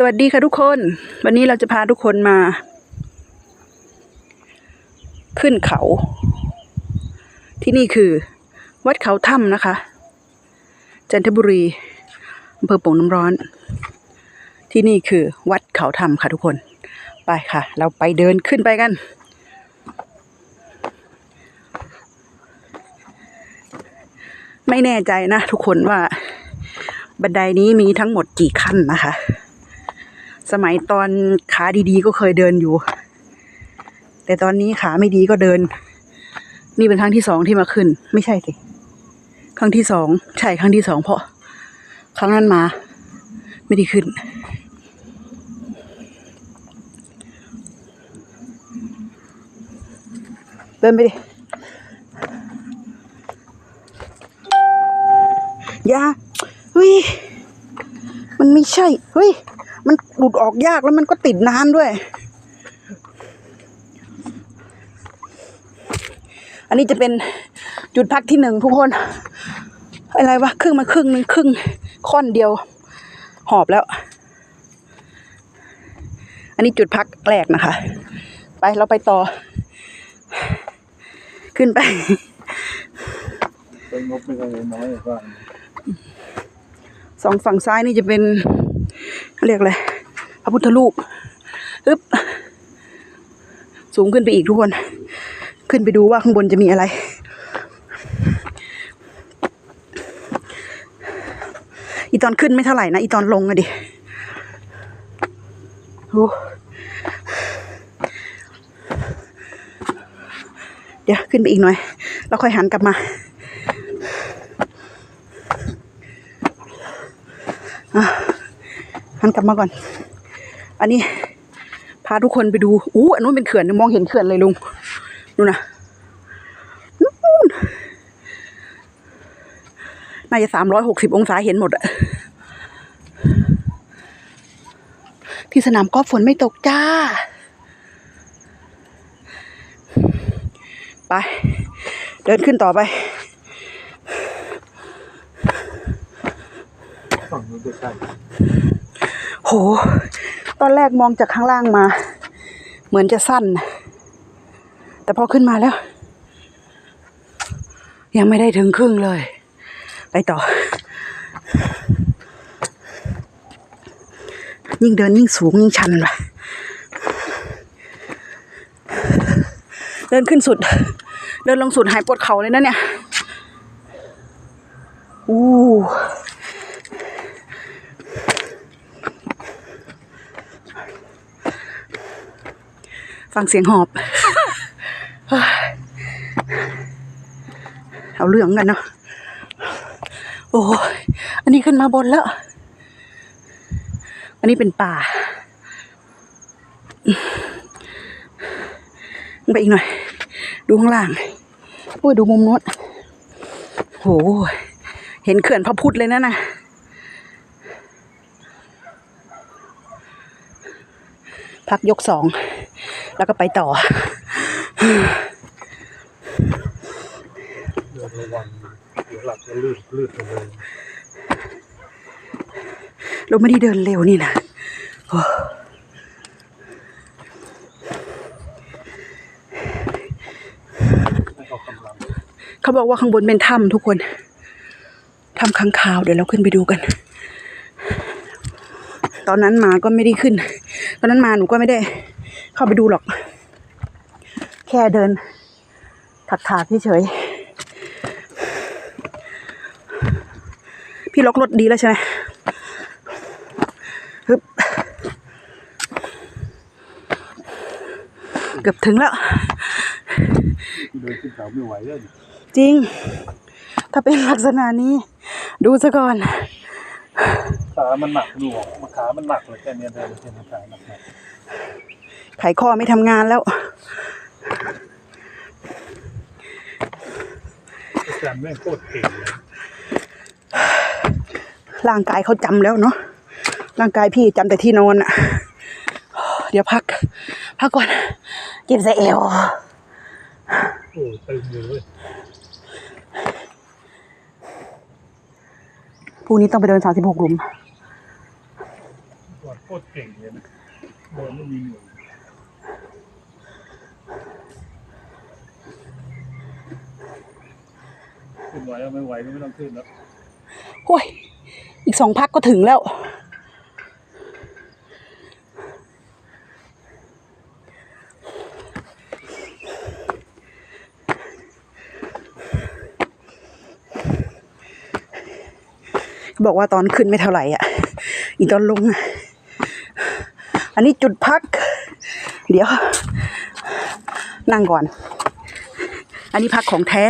สวัสดีค่ะทุกคน วันนี้เราจะพาทุกคนมา ขึ้นเขา ที่นี่คือ วัดเขาถ้ำนะคะ จันทบุรีอำเภอโป่งน้ำร้อน ที่นี่คือวัดเขาถ้ำค่ะทุกคน ไปค่ะ เราไปเดินขึ้นไปกัน ไม่แน่ใจนะทุกคนว่า บันไดนี้มีทั้งหมดกี่ขั้นนะคะ สมัยตอนขาดีๆก็เคยเดินอยู่ แต่ตอนนี้ขาไม่ดีก็เดิน นี่เป็นครั้งที่สองที่มาขึ้น ไม่ใช่สิครั้งที่สองใช่ครั้งที่สองเพราะ ครั้งนั้นมา ไม่ได้ขึ้น เดินไปดิอย่าเฮ้ยมันไม่ใช่เฮ้ย มันหลุดออกยากแล้วมันก็ติดนานด้วย อันนี้จะเป็นจุดพักที่หนึ่งทุกคน อะไรวะครึ่งมาครึ่งหนึ่งครึ่งค่อนเดียว หอบแล้ว อันนี้จุดพักแรกนะคะ ไปเราไปต่อ ขึ้นไปเป็นงบไม่ใช่น้อยหรือว่าสองฝั่งซ้ายนี่จะเป็น เรียกอะไรพระพุทธรูปฮึบสูงขึ้นไปอีกทุกคน ขึ้นไปดูว่าข้างบนจะมีอะไร อีตอนขึ้นไม่เท่าไหร่นะ อีตอนลงอะดิโอ้เดี๋ยวขึ้นไปอีกหน่อย แล้วค่อยหันกลับมาหั นกลับมาก่อน อันนี้พาทุกคนไปดูอู้อันนู้นเป็นเขื่อนมองเห็นเขื่อนเลยลุงดูนะนู่นน่าจะสามร้อยหกสิบองศาเห็นหมดอะที่สนามกอล์ฟฝนไม่ตกจ้า ไป เดินขึ้นต่อไปฝั่งนู้นจะใช่ โห ตอนแรกมองจากข้างล่างมา เหมือนจะสั้น แต่พอขึ้นมาแล้ว ยังไม่ได้ถึงครึ่งเลย ไปต่อ ยิ่งเดินยิ่งสูงยิ่งชันว่ะเดินขึ้นสุด เดินลงสุดหายปวดเข่าเลยนะเนี่ย อู้ ฟังเสียงหอบ เอาเรื่องกันเนาะ โอ้อันนี้ขึ้นมาบนแล้ว อันนี้เป็นป่า ไปอีกหน่อย ดูข้างล่าง โอ้ย ดูมุมนู้นโห เห็นเขื่อนพระพุทธเลยนะน่ะพักยกสอง แล้วก็ไปต่อเดินระวังเดี๋ยวหลักจะลื่นลื่นไปเลยเราไม่ได้เดินเร็วนี่นะโอ้ให้ออกกำลังเขาบอกว่าข้างบนเป็นถ้ำทุกคนถ้ำค้างคาวเดี๋ยวเราขึ้นไปดูกัน ตอนนั้นมาก็ไม่ได้ขึ้น ตอนนั้นมาหนูก็ไม่ได้ เข้าไปดูหรอก แค่เดิน ถักถากๆเฉยๆพี่ล็อกรถดีแล้วใช่ไหมฮึบเกือบถึงแล้วเดินขึ้นเขาไม่ไหวเลยจริง ถ้าเป็นลักษณะนี้ ดูซะก่อน ขามันหนักหน่วงมาขามันหนักเลยแค่เนี้ยเดินแค่นี้ขาหนักหนัก ไขข้อไม่ทำงานแล้วอาจารย์แม่งโคตรเก่งเลยร่างกายเขาจำแล้วเนาะร่างกายพี่จำแต่ที่นอนอะเดี๋ยวพัก พักก่อนเก็บใส่เอวโอ้เต็มเลยเว้ยพรุ่งนี้ต้องไปเดินสามสิบหกหลุมโคตรเก่งเดินไม่มีเหนื่อ ขึ้นไหวเอาไม่ไหวก็ไม่ต้องขึ้นแล้วโอ้ย อีกสองพักก็ถึงแล้ว บอกว่าตอนขึ้นไม่เท่าไหร่อะ อีตอนลงอะอันนี้จุดพัก เดี๋ยว นั่งก่อน อันนี้พักของแท้